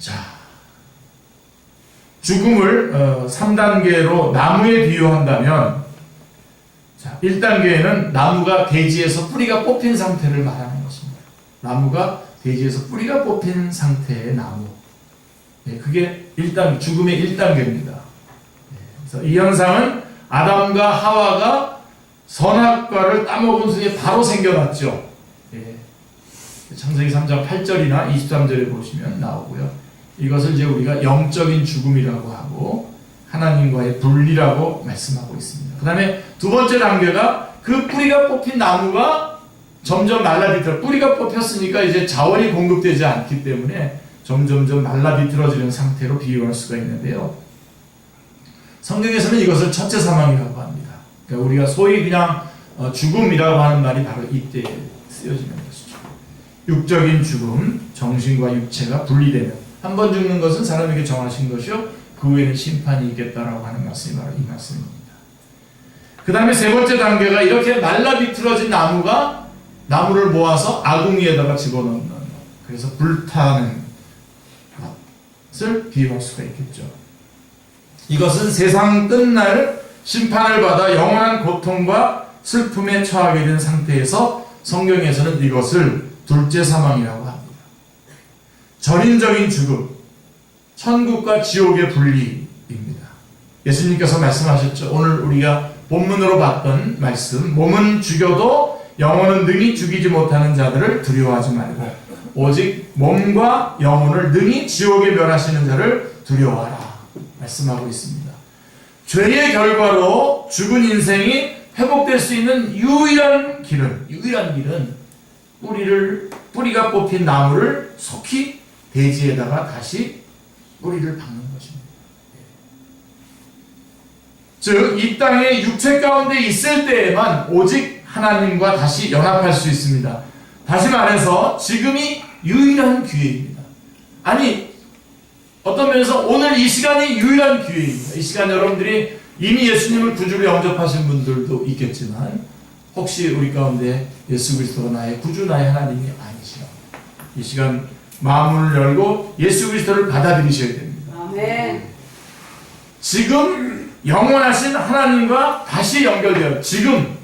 자, 죽음을 어, 3단계로 나무에 비유한다면 자, 1단계에는 나무가 대지에서 뿌리가 뽑힌 상태를 말하는 것입니다. 나무가 대지에서 뿌리가 뽑힌 상태의 나무. 예, 그게 1단, 죽음의 1단계입니다. 그래서 이 현상은 아담과 하와가 선악과를 따먹은 후에 바로 생겨났죠. 예. 창세기 3장 8절이나 23절에 보시면 나오고요. 이것을 이제 우리가 영적인 죽음이라고 하고 하나님과의 분리라고 말씀하고 있습니다. 그 다음에 두 번째 단계가 그 뿌리가 뽑힌 나무가 점점 말라비틀어 뿌리가 뽑혔으니까 이제 자원이 공급되지 않기 때문에 점점점 말라비틀어지는 상태로 비유할 수가 있는데요. 성경에서는 이것을 첫째 사망이라고 합니다. 그러니까 우리가 소위 그냥 어, 죽음이라고 하는 말이 바로 이때 쓰여지는 것이죠. 육적인 죽음, 정신과 육체가 분리되는 한 번 죽는 것은 사람에게 정하신 것이요 그 후에는 심판이 있겠다라고 하는 말씀이 바로 이 말씀입니다. 그 다음에 세 번째 단계가 이렇게 말라 비틀어진 나무가 나무를 모아서 아궁이에다가 집어넣는 것. 그래서 불타는 것을 비유할 수가 있겠죠. 이것은 세상 끝날 심판을 받아 영원한 고통과 슬픔에 처하게 된 상태에서 성경에서는 이것을 둘째 사망이라고 전인적인 죽음, 천국과 지옥의 분리입니다. 예수님께서 말씀하셨죠. 오늘 우리가 본문으로 봤던 말씀, 몸은 죽여도 영혼은 능히 죽이지 못하는 자들을 두려워하지 말고 오직 몸과 영혼을 능히 지옥에 멸하시는 자를 두려워하라. 말씀하고 있습니다. 죄의 결과로 죽은 인생이 회복될 수 있는 유일한 길은 유일한 길은 뿌리를 뿌리가 뽑힌 나무를 속히 대지에다가 다시 뿌리를 박는 것입니다. 즉, 이 땅에 육체 가운데 있을 때에만 오직 하나님과 다시 연합할 수 있습니다. 다시 말해서 지금이 유일한 기회입니다. 아니, 어떤 면에서 오늘 이 시간이 유일한 기회입니다. 이 시간 여러분들이 이미 예수님을 구주로 영접하신 분들도 있겠지만 혹시 우리 가운데 예수 그리스도가 나의 구주 나의 하나님이 아니시라. 이 시간 마음을 열고 예수 그리스도를 받아들이셔야 됩니다. 아멘. 지금 영원하신 하나님과 다시 연결되어 지금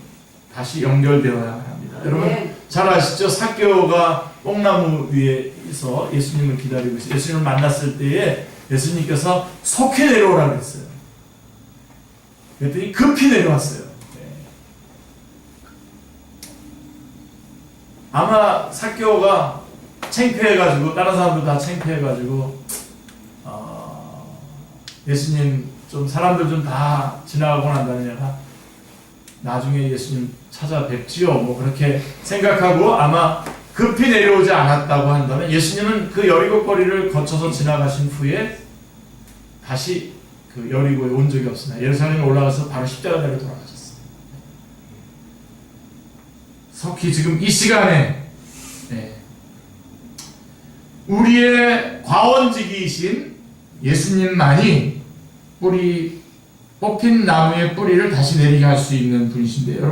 다시 연결되어야 합니다. 여러분 아멘. 잘 아시죠? 사개오가 뽕나무 위에서 예수님을 기다리고 있어요. 예수님을 만났을 때에 예수님께서 속히 내려오라 그랬어요. 그랬더니 급히 내려왔어요. 네. 아마 사개오가 창피해가지고 다른 사람들 다 창피해가지고 어, 예수님 좀 사람들 좀 다 지나가고 난 다음에 내가 나중에 예수님 찾아뵙지요. 뭐 그렇게 생각하고 아마 급히 내려오지 않았다고 한다면 예수님은 그 여리고 거리를 거쳐서 지나가신 후에 다시 그 여리고에 온 적이 없습니다. 예루살렘에 올라가서 바로 십자가대로 돌아가셨어요. 석희 지금 이 시간에 네. 우리의 과원직이신 예수님만이 뿌리 뽑힌 나무의 뿌리를 다시 내리게 할 수 있는 분이신데요.